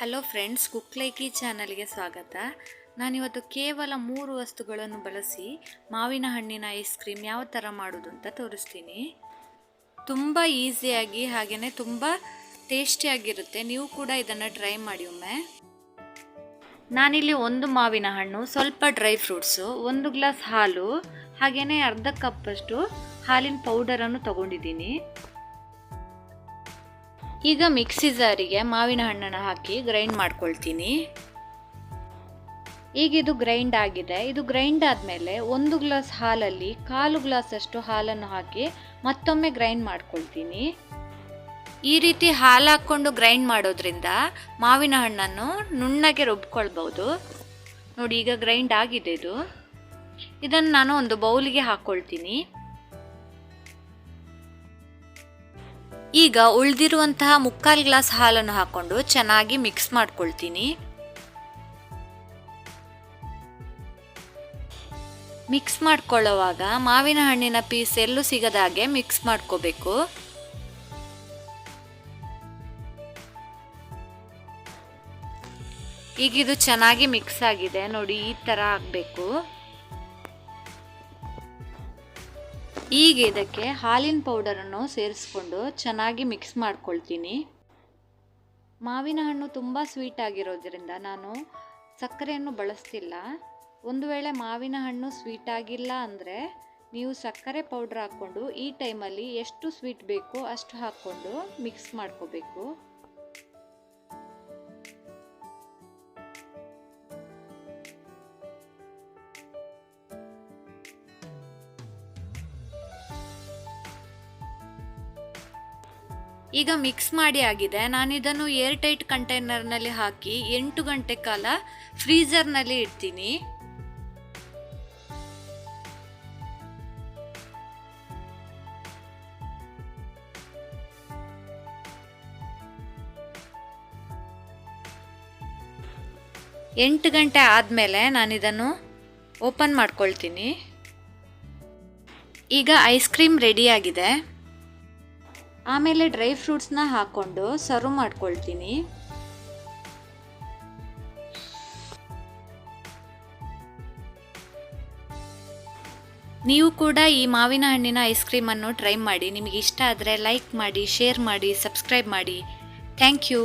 Hello friends, cook likely ಚಾನಲ್ಗೆ ಸ್ವಾಗತ. ನಾನಿವತ್ತು ಕೇವಲ ಮೂರು ವಸ್ತುಗಳನ್ನು ಬಳಸಿ ಮಾವಿನ ಹಣ್ಣಿನ ಐಸ್ ಕ್ರೀಮ್ ಯಾವ ಥರ ಮಾಡೋದು ಅಂತ ತೋರಿಸ್ತೀನಿ. ತುಂಬ ಈಸಿಯಾಗಿ ಹಾಗೆಯೇ ತುಂಬ ಟೇಸ್ಟಿಯಾಗಿರುತ್ತೆ ನೀವು ಕೂಡ ಇದನ್ನು ಟ್ರೈ ಮಾಡಿ ಒಮ್ಮೆ. ನಾನಿಲ್ಲಿ ಒಂದು ಮಾವಿನ ಹಣ್ಣು, ಸ್ವಲ್ಪ ಡ್ರೈ ಫ್ರೂಟ್ಸು ಒಂದು ಗ್ಲಾಸ್ ಹಾಲು ಹಾಗೆಯೇ ಅರ್ಧ ಕಪ್ಪಷ್ಟು ಹಾಲಿನ ಪೌಡರನ್ನು ತಗೊಂಡಿದ್ದೀನಿ. ಈಗ ಮಿಕ್ಸಿ ಜಾರಿಗೆ ಮಾವಿನ ಹಣ್ಣನ್ನು ಹಾಕಿ ಗ್ರೈಂಡ್ ಮಾಡ್ಕೊಳ್ತೀನಿ. ಈಗ ಇದು ಗ್ರೈಂಡ್ ಆಗಿದೆ. ಇದು ಗ್ರೈಂಡ್ ಆದಮೇಲೆ ಒಂದು ಗ್ಲಾಸ್ ಹಾಲಲ್ಲಿ ಕಾಲು ಗ್ಲಾಸ್ ಅಷ್ಟು ಹಾಲನ್ನು ಹಾಕಿ ಮತ್ತೊಮ್ಮೆ ಗ್ರೈಂಡ್ ಮಾಡ್ಕೊಳ್ತೀನಿ. ಈ ರೀತಿ ಹಾಲು ಹಾಕ್ಕೊಂಡು ಗ್ರೈಂಡ್ ಮಾಡೋದ್ರಿಂದ ಮಾವಿನ ಹಣ್ಣನ್ನು ನುಣ್ಣಗೆ ರುಬ್ಕೊಳ್ಬೋದು ನೋಡಿ, ಈಗ ಗ್ರೈಂಡ್ ಆಗಿದೆ ಇದು. ಇದನ್ನು ನಾನು ಒಂದು ಬೌಲಿಗೆ ಹಾಕ್ಕೊಳ್ತೀನಿ ಈಗ ಉಳಿದಿರುವಂತಹ ಮುಕ್ಕಾಲು ಗ್ಲಾಸ್ ಹಾಲನ್ನು ಹಾಕೊಂಡು ಚೆನ್ನಾಗಿ ಮಿಕ್ಸ್ ಮಾಡ್ಕೊಳ್ತೀನಿ. ಮಿಕ್ಸ್ ಮಾಡ್ಕೊಳ್ಳೋವಾಗ ಮಾವಿನ ಹಣ್ಣಿನ ಪೀಸ್ ಎಲ್ಲೂ ಸಿಗದ ಹಾಗೆ ಮಿಕ್ಸ್ ಮಾಡ್ಕೋಬೇಕು. ಈಗ ಇದು ಚೆನ್ನಾಗಿ ಮಿಕ್ಸ್ ಆಗಿದೆ. ನೋಡಿ, ಈ ಥರ ಆಗಬೇಕು. ಈಗ ಇದಕ್ಕೆ ಹಾಲಿನ ಪೌಡರನ್ನು ಸೇರಿಸ್ಕೊಂಡು ಚೆನ್ನಾಗಿ ಮಿಕ್ಸ್ ಮಾಡ್ಕೊಳ್ತೀನಿ. ಮಾವಿನ ಹಣ್ಣು ತುಂಬ ಸ್ವೀಟ್ ಆಗಿರೋದ್ರಿಂದ ನಾನು ಸಕ್ಕರೆಯನ್ನು ಬಳಸ್ತಿಲ್ಲ. ಒಂದು ವೇಳೆ ಮಾವಿನ ಹಣ್ಣು ಸ್ವೀಟ್ ಆಗಿಲ್ಲ ಅಂದರೆ ನೀವು ಸಕ್ಕರೆ ಪೌಡ್ರ್ ಹಾಕ್ಕೊಂಡು ಈ ಟೈಮಲ್ಲಿ ಎಷ್ಟು ಸ್ವೀಟ್ ಬೇಕೋ ಅಷ್ಟು ಹಾಕ್ಕೊಂಡು ಮಿಕ್ಸ್ ಮಾಡ್ಕೋಬೇಕು. ಈಗ ಮಿಕ್ಸ್ ಮಾಡಿ ಆಗಿದೆ. ನಾನು ಇದನ್ನು ಏರ್ ಟೈಟ್ ಕಂಟೈನರ್ನಲ್ಲಿ ಹಾಕಿ ಎಂಟು ಗಂಟೆ ಕಾಲ ಫ್ರೀಜರ್ನಲ್ಲಿ ಇಡ್ತೀನಿ. ಎಂಟು ಗಂಟೆ ಆದಮೇಲೆ ನಾನು ಇದನ್ನು ಓಪನ್ ಮಾಡ್ಕೊಳ್ತೀನಿ. ಈಗ ಐಸ್ ಕ್ರೀಮ್ ರೆಡಿಯಾಗಿದೆ ಆಮೇಲೆ ಡ್ರೈ ಫ್ರೂಟ್ಸ್ನ ಹಾಕ್ಕೊಂಡು ಸರ್ವ್ ಮಾಡ್ಕೊಳ್ತೀನಿ. ನೀವು ಕೂಡ ಈ ಮಾವಿನ ಹಣ್ಣಿನ ಐಸ್ ಕ್ರೀಮನ್ನು ಟ್ರೈ ಮಾಡಿ. ನಿಮಗೆ ಇಷ್ಟ ಆದರೆ ಲೈಕ್ ಮಾಡಿ, ಶೇರ್ ಮಾಡಿ, ಸಬ್ಸ್ಕ್ರೈಬ್ ಮಾಡಿ. Thank you.